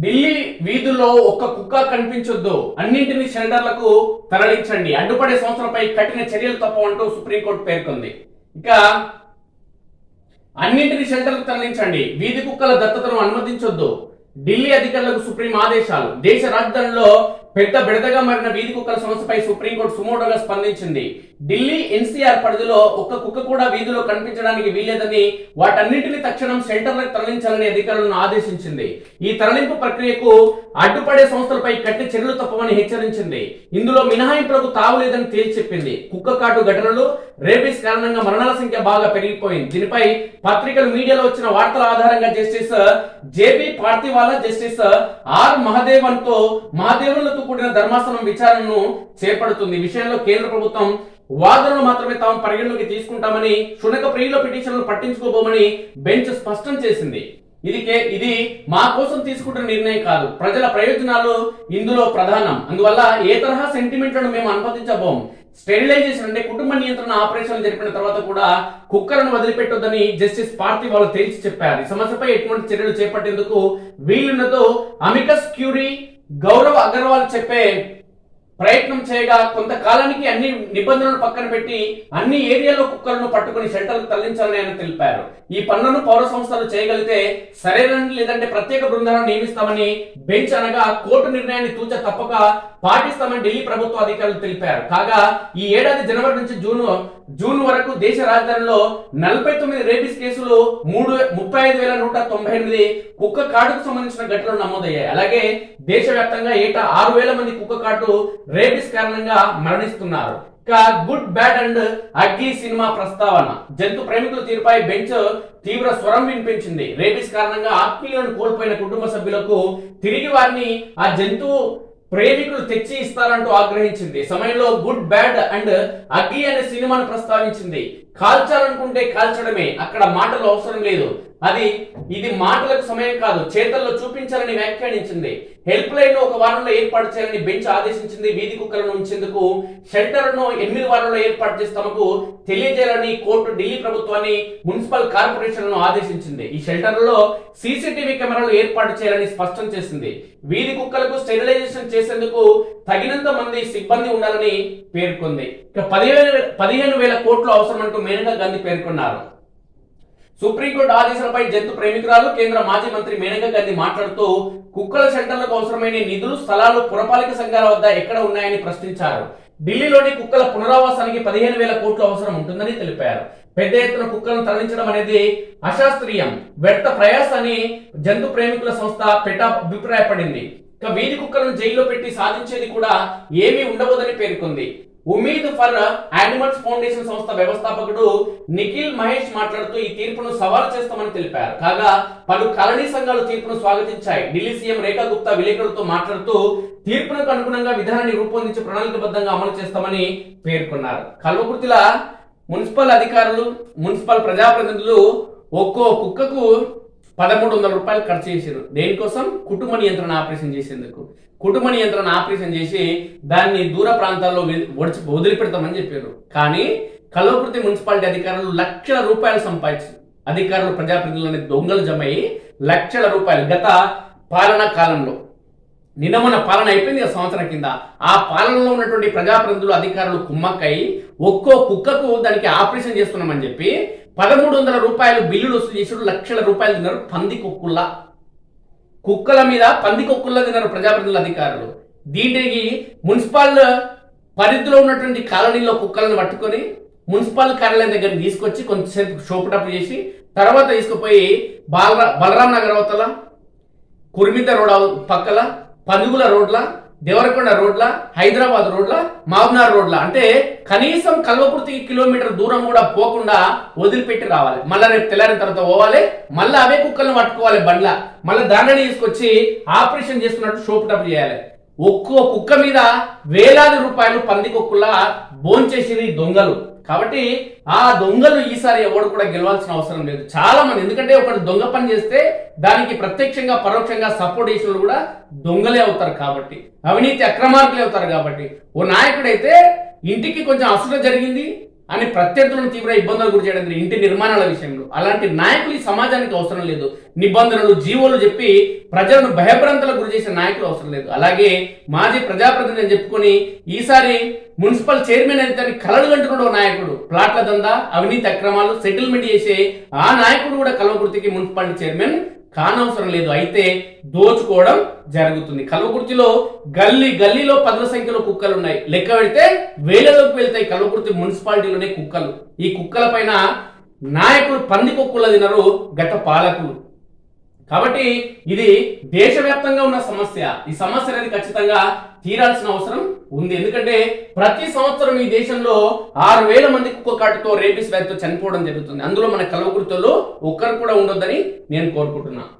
ఢిల్లీ వీధుల్లో ఒక్క కుక్క కనిపించొద్దు. అన్నింటినీ షెల్టర్లకు తరలించండి. అడ్డుపడే సంస్థలపై కఠిన చర్యలు తప్పవంటూ సుప్రీంకోర్టు పేర్కొంది. ఇక అన్నింటినీ షెల్టర్లకు తరలించండి. వీధి కుక్కల దత్తతను అనుమతించొద్దు. ఢిల్లీ అధికారులకు సుప్రీం ఆదేశాలు. దేశ రాజధానిలో పెద్ద బిడతగా మారిన వీధి కుక్కల సమస్యపై సుప్రీంకోర్టు సుమోటోగా స్పందించింది. ఢిల్లీ ఎన్సీఆర్ పరిధిలో ఒక్క కుక్క కూడా వీధిలో కనిపించడానికి వీల్లేదని వాటన్నింటినీ తక్షణం షెల్టర్లకు తరలించాలని అధికారులను ఆదేశించింది. ఈ తరలింపు ప్రక్రియకు అడ్డుపడే సంస్థలపై కట్టి చర్యలు తప్పవని హెచ్చరించింది. ఇందులో మినహాయింపులకు తావులేదని తేల్చెప్పింది. కుక్క కాటు ఘటనలు రేబీస్ కారణంగా మరణాల సంఖ్య బాగా పెరిగిపోయింది. దీనిపై పత్రికలు మీడియాలో వచ్చిన వార్తల ఆధారంగా justice JB Pardiwala justice R మహదేవన్తో మహాదేవన్లతో కూడిన ధర్మాసనం విచారణను చేపడుతుంది. విషయంలో కేంద్ర ప్రభుత్వం వాదనలు మాత్రమే తాము పరిగణలోకి తీసుకుంటామని శునక ప్రియుల పిటిషన్లు పట్టించుకోబోమని బెంచ్ స్పష్టం చేసింది. ఇది ఇది మా కోసం తీసుకుంటున్న నిర్ణయం కాదు. ప్రజల ప్రయోజనాలు ఇందులో ప్రధానం. అందువల్ల ఏ తరహా సెంటిమెంట్లను మేము అనుమతించబోం. స్టెరిలైజేషన్ అంటే కుటుంబ నియంత్రణ ఆపరేషన్ జరిపిన తర్వాత కూడా కుక్కలను వదిలిపెట్టొద్దని జస్టిస్ పార్టీ వాళ్ళు తేల్చి చెప్పారు. ఈ సమస్యపై ఎటువంటి చర్యలు చేపట్టేందుకు వీలున్నదో అమికస్ క్యూరీ గౌరవ్ అగర్వాల్ చెప్పే ప్రయత్నం చేయగా కొంతకాలానికి అన్ని నిబంధనలు పక్కన పెట్టి అన్ని ఏరియాలో కుక్కలను పట్టుకుని సెంటర్లు తరలించాలని ఆయన తెలిపారు. ఈ పనులను పౌర సంస్థలు చేయగలిగితే సరైన లేదంటే ప్రత్యేక బృందాలను నియమిస్తామని బెంచ్ అనగా కోర్టు నిర్ణయాన్ని తూచ తప్పక పాటిస్తామని ఢిల్లీ ప్రభుత్వ అధికారులు తెలిపారు. కాగా ఈ ఏడాది జనవరి నుంచి జూన్ జూన్ వరకు దేశ రాజధానిలో నలభై తొమ్మిది రేబీస్ కేసులు మూడు ముప్పై ఐదు వేల నూట తొంభై ఎనిమిది కుక్క కాటుకు సంబంధించిన ఘటనలు నమోదయ్యాయి. అలాగే దేశవ్యాప్తంగా ఏటా ఆరు వేల మంది కుక్క కాటు రేబీస్ కారణంగా మరణిస్తున్నారు. ఇక good bad and ugly cinema ప్రస్తావన. జంతు ప్రేమికుల తీరుపై బెంచ్ తీవ్ర స్వరం వినిపించింది. రేబీస్ కారణంగా ఆత్మీయులను కోల్పోయిన కుటుంబ సభ్యులకు తిరిగి వారిని ఆ జంతువు ప్రేమికులు తెచ్చి ఇస్తారంటూ ఆగ్రహించింది. సమయంలో గుడ్ బ్యాడ్ అండ్ అగ్లీ అనే సినిమాను ప్రస్తావించింది. కాల్చాలనుకుంటే కాల్చడమే అక్కడ మాటలు అవసరం లేదు. అది ఇది మాటలకు సమయం కాదు చేతల్లో చూపించాలని వ్యాఖ్యానించింది. హెల్ప్ లైన్ ఒక వారంలో ఏర్పాటు చేయాలని బెంచ్ ఆదేశించింది వీధి కుక్కలను ఉంచేందుకు షెల్టర్ను ఎనిమిది వారంలో ఏర్పాటు చేసి తమకు తెలియజేయాలని కోర్టు ఢిల్లీ ప్రభుత్వాన్ని మున్సిపల్ కార్పొరేషన్లను ఆదేశించింది. ఈ షెల్టర్లలో సీసీటీవీ కెమెరాలు ఏర్పాటు చేయాలని స్పష్టం చేసింది. వీధి కుక్కలకు స్టెరిలైజేషన్ చేసేందుకు తగినంత మంది సిబ్బంది ఉండాలని పేర్కొంది. ఇక పదిహేను పదిహేను వేల కోట్లు అవసరం అంటూ మేనకా గాంధీ పేర్కొన్నారు. సుప్రీంకోర్టు ఆదేశాలపై జంతు ప్రేమికురాలు కేంద్ర మాజీ మంత్రి మేనకా గాంధీ మాట్లాడుతూ కుక్కల సెంటర్లకు అవసరమైన నిధులు స్థలాలు పురపాలిక సంఘాల వద్ద ఎక్కడ ఉన్నాయని ప్రశ్నించారు. ఢిల్లీలోని కుక్కల పునరావాసానికి పదిహేను వేల కోట్లు అవసరం ఉంటుందని తెలిపారు. పెద్ద ఎత్తున కుక్కలను తరలించడం అనేది అశాస్త్రీయం. వ్యర్థ ప్రయాస అని జంతు ప్రేమికుల సంస్థ పెటా అభిప్రాయపడింది. ఇక వీధి కుక్కలను జైల్లో పెట్టి సాధించేది కూడా ఏమీ ఉండబోదని పేర్కొంది. ఉమీద్ ఫర్ యానిమల్స్ ఫౌండేషన్ సంస్థ వ్యవస్థాపకుడు నిఖిల్ మహేష్ మాట్లాడుతూ ఈ తీర్పును సవాల్ చేస్తామని తెలిపారు. కాగా పలు కలనీ సంఘాలు తీర్పును స్వాగతించాయి. ఢిల్లీ సీఎం రేఖా గుప్తా విలేకరులతో మాట్లాడుతూ తీర్పునకు అనుగుణంగా విధానాన్ని రూపొందించి ప్రణాళికబద్ధంగా అమలు చేస్తామని పేర్కొన్నారు. కల్వకుర్తిల మున్సిపల్ అధికారులు మున్సిపల్ ప్రజాప్రతినిధులు ఒక్కో కుక్కకు పదమూడు వందల రూపాయలు ఖర్చు చేశారు దేనికోసం? కుటుంబ నియంత్రణ ఆపరేషన్ చేసేందుకు. కుటుంబ నియంత్రణ ఆపరేషన్ చేసి దాన్ని దూర ప్రాంతాల్లో వడిచి వదిలిపెడతామని చెప్పారు కానీ కల్వకుర్తి మున్సిపాలిటీ అధికారులు లక్షల రూపాయలు సంపాదించారు అధికారులు ప్రజాప్రతినిధులని దొంగలు జమ అయ్యి లక్షల రూపాయలు గత పాలనా కాలంలో. నిన్న పాలన అయిపోయింది సంవత్సరం కింద. ఆ పాలనలో ఉన్నటువంటి ప్రజాప్రతినిధులు అధికారులు కుమ్మక్కై ఒక్కో కుక్కకు దానికి ఆపరేషన్ చేస్తున్నామని చెప్పి పదమూడు వందల రూపాయలు బిల్లులు వసూలు చేసారు లక్షల రూపాయలు తిన్నారు పంది కుక్కుల్లా. కుక్కల మీద పంది కుక్కుల్లా తిన్నారు ప్రజాప్రతినిధుల అధికారులు. దీనికి మున్సిపల్ పరిధిలో ఉన్నటువంటి కాలనీలో కుక్కలను పట్టుకొని మున్సిపల్ కార్యాలయం దగ్గర తీసుకొచ్చి కొంతసేపు షోపుటప్ చేసి తర్వాత తీసుకుపోయి బాలరా బలరాం నగర్ అవతల కుర్మిత రోడ్ పక్కల పనుగుల రోడ్ల దేవరకొండ రోడ్ల హైదరాబాద్ రోడ్ల మాబ్నార్ రోడ్ల. అంటే కనీసం కల్వకుర్తికి కిలోమీటర్ దూరం కూడా పోకుండా వదిలిపెట్టి రావాలి. మళ్ళీ రేపు తెల్లారిన తర్వాత పోవాలి. మళ్ళీ అవే కుక్కలను పట్టుకోవాలి బండ్ల. మళ్ళీ దానిని తీసుకొచ్చి ఆపరేషన్ చేసుకున్నట్టు షోపుటప్ చేయాలి. ఒక్కో కుక్క మీద వేలాది రూపాయలు పంది కుక్కలా భోంచేసిరి దొంగలు. కాబట్టి ఆ దొంగలు ఈసారి ఎవడు కూడా గెలవాల్సిన అవసరం లేదు. చాలా మంది ఎందుకంటే ఒకటి దొంగ పని చేస్తే దానికి ప్రత్యక్షంగా పరోక్షంగా సపోర్ట్ చేసిన కూడా దొంగలే అవుతారు కాబట్టి అవినీతి అక్రమార్కులే అవుతారు కాబట్టి. ఓ నాయకుడైతే ఇంటికి కొంచెం అసలు జరిగింది అని ప్రత్యర్థులను తీవ్ర ఇబ్బందులు గురి చేయడం ఇంటి నిర్మాణాల విషయంలో. అలాంటి నాయకులు ఈ సమాజానికి అవసరం లేదు. నిబంధనలు జీవోలు చెప్పి ప్రజలను భయభ్రాంతలకు గురి చేసే నాయకులు అవసరం లేదు. అలాగే మాజీ ప్రజాప్రతినిధి అని చెప్పుకొని ఈసారి మున్సిపల్ చైర్మన్ అయితే కలలు కంటున్నాడు నాయకుడు. ప్లాట్ల దందా అవినీతి అక్రమాలు సెటిల్మెంట్ చేసే ఆ నాయకుడు కూడా కలవకృతికి మున్సిపాలిటీ చైర్మన్. కానవసరం లేదు. అయితే దోచుకోవడం జరుగుతుంది. కల్వకుర్తిలో గల్లీ గల్లీలో పదుల సంఖ్యలో కుక్కలు ఉన్నాయి. లెక్క పెడితే వేలలోకి వెళ్తాయి కల్వకుర్తి మున్సిపాలిటీలోనే కుక్కలు. ఈ కుక్కల పైన నాయకులు పంది కుక్కలు తినరు గత పాలకులు. కాబట్టి ఇది దేశవ్యాప్తంగా ఉన్న సమస్య. ఈ సమస్య అనేది ఖచ్చితంగా తీరాల్సిన అవసరం ఉంది. ఎందుకంటే ప్రతి సంవత్సరం ఈ దేశంలో ఆరు వేల మంది కుక్క కాటుతో రేబీస్ వ్యాధితో చనిపోవడం జరుగుతుంది. అందులో మన కల్వకుర్తిలో ఒక్కరు కూడా ఉండొద్దని నేను కోరుకుంటున్నాను